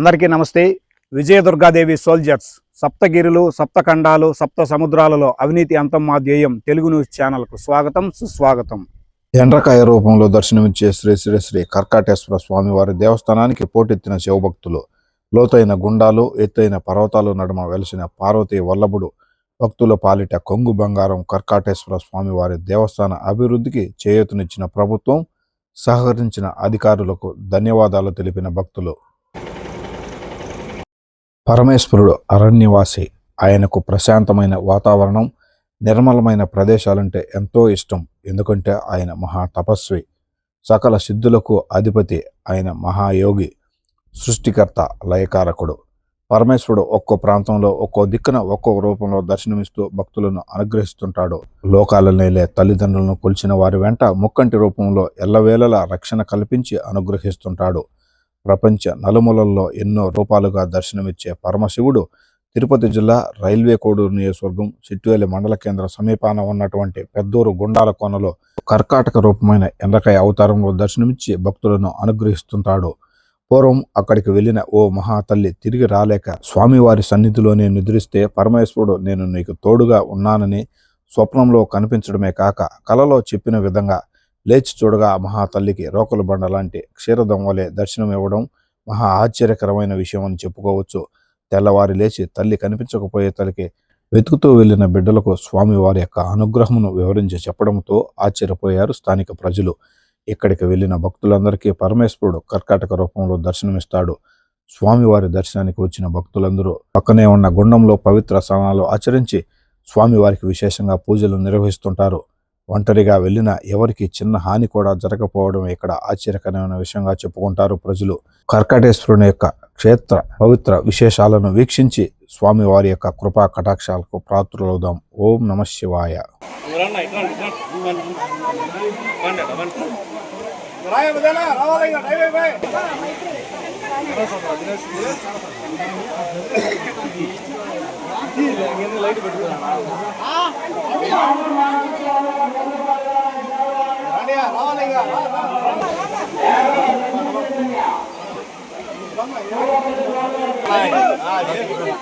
అందరికీ నమస్తే. విజయదుర్గాదేవి సోల్జర్స్ సప్తగిరులు సప్తఖండాలు సప్త సముద్రాలలో అవినీతి అంతం మా ధ్యేయం తెలుగు న్యూస్ ఛానల్కు స్వాగతం సుస్వాగతం. ఎండ్రకాయ రూపంలో దర్శనమిచ్చే శ్రీ శ్రీ శ్రీ కర్కాటేశ్వర స్వామివారి దేవస్థానానికి పోటెత్తిన శివభక్తులు లోతైన గుండాలు ఎత్తైన పర్వతాలు నడుమ వెలిసిన పార్వతీ వల్లభుడు భక్తుల పాలిట కొంగు బంగారం కర్కాటేశ్వర స్వామివారి దేవస్థాన అభివృద్ధికి చేయూతనిచ్చిన ప్రభుత్వం సహకరించిన అధికారులకు ధన్యవాదాలు తెలిపిన భక్తులు. పరమేశ్వరుడు అరణ్యవాసి. ఆయనకు ప్రశాంతమైన వాతావరణం నిర్మలమైన ప్రదేశాలంటే ఎంతో ఇష్టం. ఎందుకంటే ఆయన మహా తపస్వి సకల సిద్ధులకు అధిపతి ఆయన మహాయోగి సృష్టికర్త లయకారకుడు. పరమేశ్వరుడు ఒక్కో ప్రాంతంలో ఒక్కో దిక్కున ఒక్కో రూపంలో దర్శనమిస్తూ భక్తులను అనుగ్రహిస్తుంటాడు. లోకాలనేలే తల్లిదండ్రులను కొలిచిన వారి వెంట ముక్కంటి రూపంలో ఎల్లవేళలా రక్షణ కల్పించి అనుగ్రహిస్తుంటాడు. ప్రపంచ నలుమూలల్లో ఎన్నో రూపాలుగా దర్శనమిచ్చే పరమశివుడు తిరుపతి జిల్లా రైల్వే కోడూరు నియోజకవర్గం చిట్టువేలి మండల కేంద్ర సమీపాన ఉన్నటువంటి పెద్దూరు గుండాల కోనలో కర్కాటక రూపమైన ఎండ్రకాయ అవతారంలో దర్శనమిచ్చి భక్తులను అనుగ్రహిస్తుంటాడు. పూర్వం అక్కడికి వెళ్ళిన ఓ మహాతల్లి తిరిగి రాలేక స్వామివారి సన్నిధిలోనే నిద్రిస్తే పరమేశ్వరుడు నేను నీకు తోడుగా ఉన్నానని స్వప్నంలో కనిపించడమే కాక కలలో చెప్పిన విధంగా లేచి చూడగా ఆ మహాతల్లికి రోకలు బండ లాంటి క్షీరదం వలె దర్శనం ఇవ్వడం మహా ఆశ్చర్యకరమైన విషయం అని చెప్పుకోవచ్చు. తెల్లవారి లేచి తల్లి కనిపించకపోయే తల్లికి వెతుకుతూ వెళ్ళిన బిడ్డలకు స్వామి వారి యొక్క అనుగ్రహమును వివరించి చెప్పడంతో ఆశ్చర్యపోయారు స్థానిక ప్రజలు. ఇక్కడికి వెళ్ళిన భక్తులందరికీ పరమేశ్వరుడు కర్కాటక రూపంలో దర్శనమిస్తాడు. స్వామివారి దర్శనానికి వచ్చిన భక్తులందరూ పక్కనే ఉన్న గుండంలో పవిత్ర స్నానాలు ఆచరించి స్వామివారికి విశేషంగా పూజలు నిర్వహిస్తుంటారు. ఒంటరిగా వెళ్ళిన ఎవరికి చిన్న హాని కూడా జరగకపోవడం ఇక్కడ ఆశ్చర్యకరమైన విషయంగా చెప్పుకుంటారు ప్రజలు. కర్కటేశ్వరుని యొక్క క్షేత్ర పవిత్ర విశేషాలను వీక్షించి స్వామి వారి యొక్క కృపా కటాక్షాలకు ప్రాతులవుదాం ఓం నమ శివాయ. எங்கேருந்து லைட் போட்டுக்கிறாங்க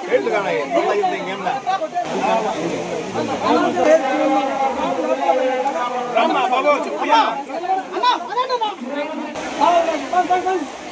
கேட்டுக்கான நல்லா இருந்தீங்க ராமா பாபா அண்ணா அண்ணா அண்ணா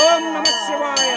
ఓం నమ శివాయ.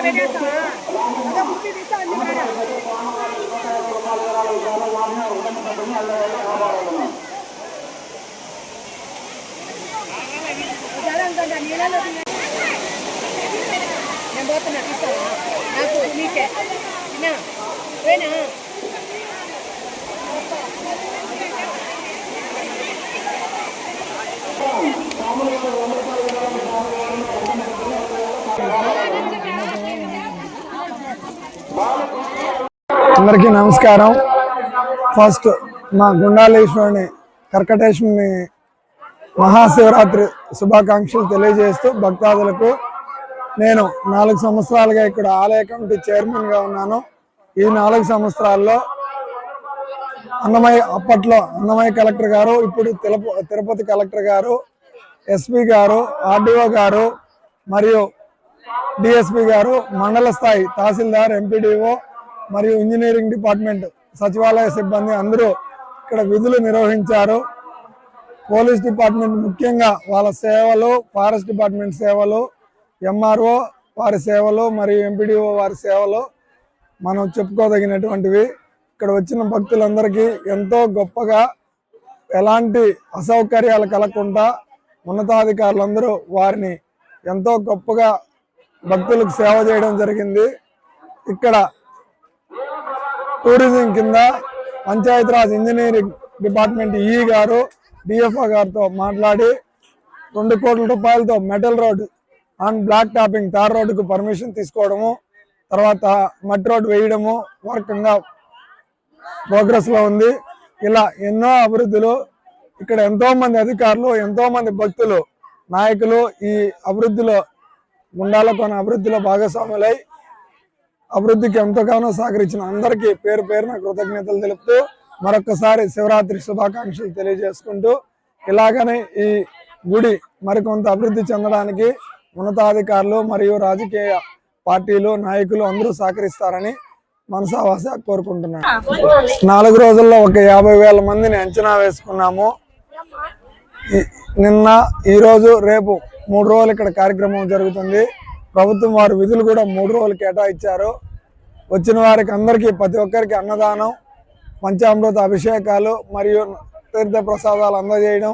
మేడం పెట్టేస్తావా అదో ముప్పి తీసా అండి మేడం జలం నీళ్ళలో నేను పోతున్నా తీసావా నాకు నీకే నా పోయినా అందరికీ నమస్కారం. ఫస్ట్ మా గుండాలేశ్వరుని కర్కటేశ్వరుని మహాశివరాత్రి శుభాకాంక్షలు తెలియజేస్తూ భక్తాదులకు నేను నాలుగు సంవత్సరాలుగా ఇక్కడ ఆలయ కమిటీ చైర్మన్గా ఉన్నాను. ఈ నాలుగు సంవత్సరాల్లో అన్నమయ్య అప్పట్లో అన్నమయ్య కలెక్టర్ గారు ఇప్పుడు తిరుప Tirupati collector garu SP garu RDO garu మరియు డిఎస్పి గారు మండల స్థాయి తహసీల్దార్ ఎంపీడీఓ మరియు ఇంజనీరింగ్ డిపార్ట్మెంట్ సచివాలయ సిబ్బంది అందరూ ఇక్కడ విధులు నిర్వహించారు. పోలీస్ డిపార్ట్మెంట్ ముఖ్యంగా వాళ్ళ సేవలు ఫారెస్ట్ డిపార్ట్మెంట్ సేవలు ఎంఆర్ఓ వారి సేవలు మరియు ఎంపీడీఓ వారి సేవలు మనం చెప్పుకోదగినటువంటివి. ఇక్కడ వచ్చిన భక్తులందరికీ ఎంతో గొప్పగా ఎలాంటి అసౌకర్యాలు కలగకుండా ఉన్నతాధికారులందరూ వారిని ఎంతో గొప్పగా భక్తులకు సేవ చేయడం జరిగింది. ఇక్కడ టూరిజం కింద పంచాయతీరాజ్ ఇంజనీరింగ్ డిపార్ట్మెంట్ ఈ గారు డిఎఫ్ఓ గారితో మాట్లాడి రెండు కోట్ల రూపాయలతో metal road on block topping tar రోడ్డుకు పర్మిషన్ తీసుకోవడము తర్వాత మట్టి రోడ్ వేయడము వర్గంగా ప్రోగ్రెస్లో ఉంది. ఇలా ఎన్నో అభివృద్ధులు ఇక్కడ ఎంతోమంది అధికారులు ఎంతోమంది భక్తులు నాయకులు ఈ అభివృద్ధిలో గుండాల అభివృద్ధిలో భాగస్వాములై అభివృద్ధికి ఎంతగానో సహకరించిన అందరికీ పేరు పేరున కృతజ్ఞతలు తెలుపుతూ మరొకసారి శివరాత్రి శుభాకాంక్షలు తెలియజేసుకుంటూ ఇలాగనే ఈ గుడి మరికొంత అభివృద్ధి చెందడానికి ఉన్నతాధికారులు మరియు రాజకీయ పార్టీలు నాయకులు అందరూ సహకరిస్తారని మనసావాస కోరుకుంటున్నాను. నాలుగు రోజుల్లో ఒక యాభై వేల మందిని అంచనా వేసుకున్నాము. నిన్న ఈరోజు రేపు మూడు రోజులు ఇక్కడ కార్యక్రమం జరుగుతుంది. ప్రభుత్వం వారు విధులు కూడా మూడు రోజులు కేటాయించారు. వచ్చిన వారికి అందరికీ ప్రతి ఒక్కరికి అన్నదానం పంచామృత అభిషేకాలు మరియు తీర్థ ప్రసాదాలు అందజేయడం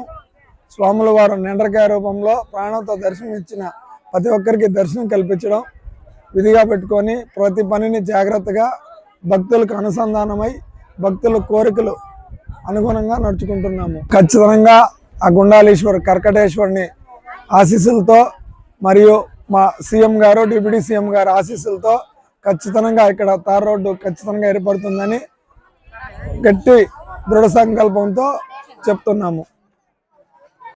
స్వాముల వారు నిండ్రకాయ రూపంలో ప్రాణంతో దర్శనం ఇచ్చిన ప్రతి ఒక్కరికి దర్శనం కల్పించడం విధిగా పెట్టుకొని ప్రతి పనిని జాగ్రత్తగా భక్తులకు అనుసంధానమై భక్తుల కోరికలు అనుగుణంగా నడుచుకుంటున్నాము. ఖచ్చితంగా ఆ గుండాలేశ్వర్ కర్కటేశ్వరుని ఆశీస్సులతో మరియు మా సీఎం గారు డిప్యూటీ సీఎం గారు ఆశీస్సులతో ఖచ్చితంగా ఇక్కడ తార్ రోడ్డు ఖచ్చితంగా ఏర్పడుతుందని గట్టి దృఢ సంకల్పంతో చెప్తున్నాము.